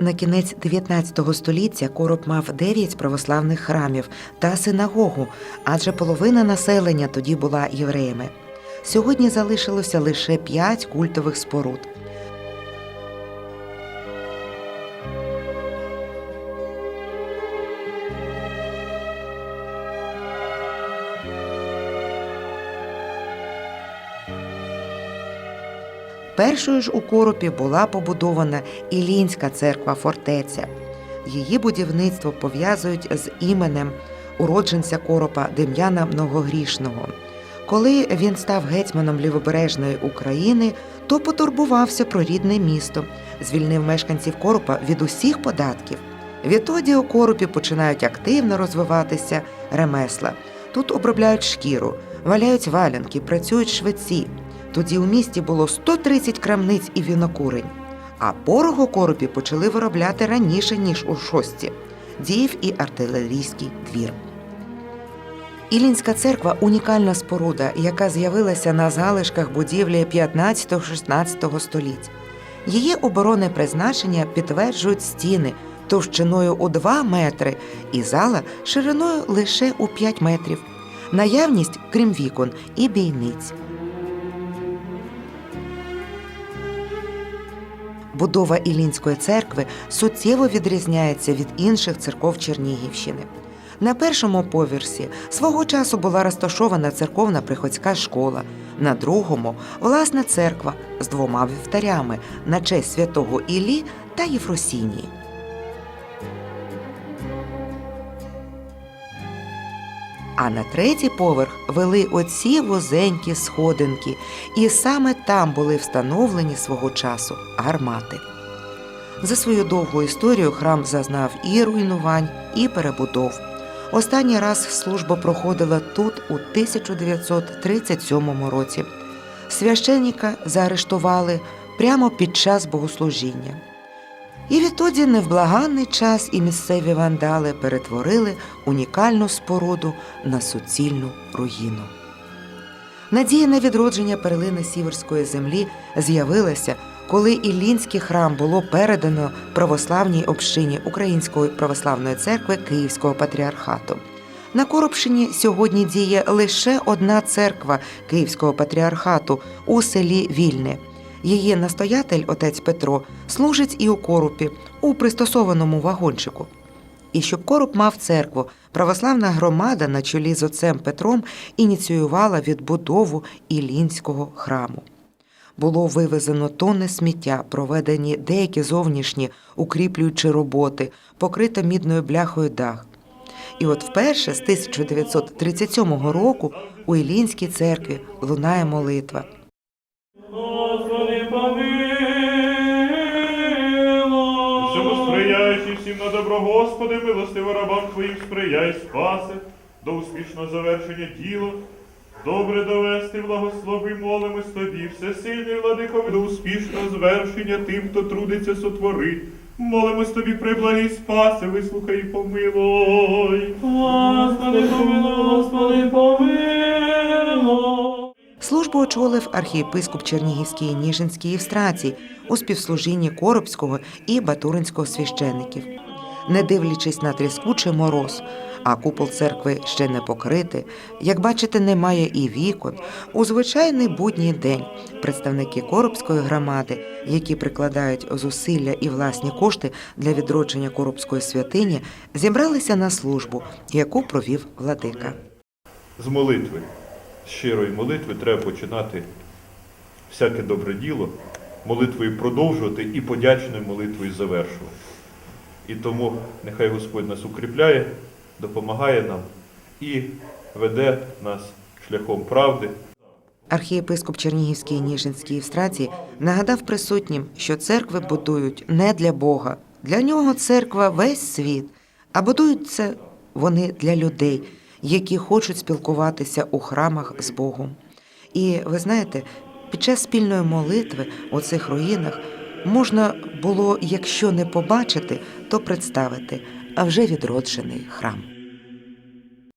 На кінець 19 століття короб мав 9 православних храмів та синагогу, адже половина населення тоді була євреями. Сьогодні залишилося лише 5 культових споруд. Першою ж у коропі була побудована Ілінська церква фортеця. Її будівництво пов'язують з іменем уродженця коропа Дем'яна Многогрішного. Коли він став гетьманом лівобережної України, то потурбувався про рідне місто, звільнив мешканців коропа від усіх податків. Відтоді у коропі починають активно розвиватися ремесла. Тут обробляють шкіру, валяють валянки, працюють швеці. Тоді у місті було 130 крамниць і вінокурень. А порох у коропі почали виробляти раніше, ніж у шості. Діяв і артилерійський двір. Ілінська церква унікальна споруда, яка з'явилася на залишках будівлі 15-16 століть. Її оборонне призначення підтверджують стіни товщиною у 2 метри і зала шириною лише у 5 метрів. Наявність, крім вікон, і бійниць. Будова Ілінської церкви суттєво відрізняється від інших церков Чернігівщини. На першому поверсі свого часу була розташована церковна приходська школа, на другому власна церква з двома вівтарями на честь святого Іллі та Єфросінії. А на третій поверх вели оці вузенькі сходинки, і саме там були встановлені свого часу гармати. За свою довгу історію храм зазнав і руйнувань, і перебудов. Останній раз служба проходила тут у 1937 році. Священника заарештували прямо під час богослужіння. І відтоді невблаганний час і місцеві вандали перетворили унікальну споруду на суцільну руїну. Надія на відродження перлини сіверської землі з'явилася, коли Іллінський храм було передано православній общині Української православної церкви Київського патріархату. На Коробщині сьогодні діє лише одна церква Київського патріархату у селі Вільне. Її настоятель, отець Петро, служить і у коропі, у пристосованому вагончику. І щоб короб мав церкву, православна громада на чолі з отцем Петром ініціювала відбудову Ілінського храму. Було вивезено тонни сміття, проведені деякі зовнішні укріплюючі роботи, покрита мідною бляхою дах. І от вперше з 1937 року у Ілінській церкві лунає молитва. Помилуй. Всьому сприяючи всім на добро, Господи, милостиво рабам Твоїм сприяй, спаси, до успішного завершення діла. Добре довести, благослови, молимось тобі, всесильний владико, до успішного звершення тим, хто трудиться сотвори. Молимось тобі, приблагий спаси, вислухай і помилуй. Господи, помилуй, Господи, помилуй. Службу очолив архієпископ Чернігівський Ніжинський Євстратій у співслужінні Коробського і Батуринського священиків. Не дивлячись на тріскучий мороз, а купол церкви ще не покритий, як бачите, немає і вікон. У звичайний будній день представники Коробської громади, які прикладають зусилля і власні кошти для відродження Коробської святині, зібралися на службу, яку провів владика. З молитви, щирої молитви треба починати всяке добре діло, молитвою продовжувати і подячною молитвою завершувати. І тому нехай Господь нас укріпляє, допомагає нам і веде нас шляхом правди. Архієпископ Чернігівський і Ніжинський Євстратій нагадав присутнім, що церкви будують не для Бога. Для нього церква весь світ, а будуються вони для людей, які хочуть спілкуватися у храмах з Богом. І ви знаєте, під час спільної молитви у цих руїнах можна було, якщо не побачити, то представити, а вже відроджений храм.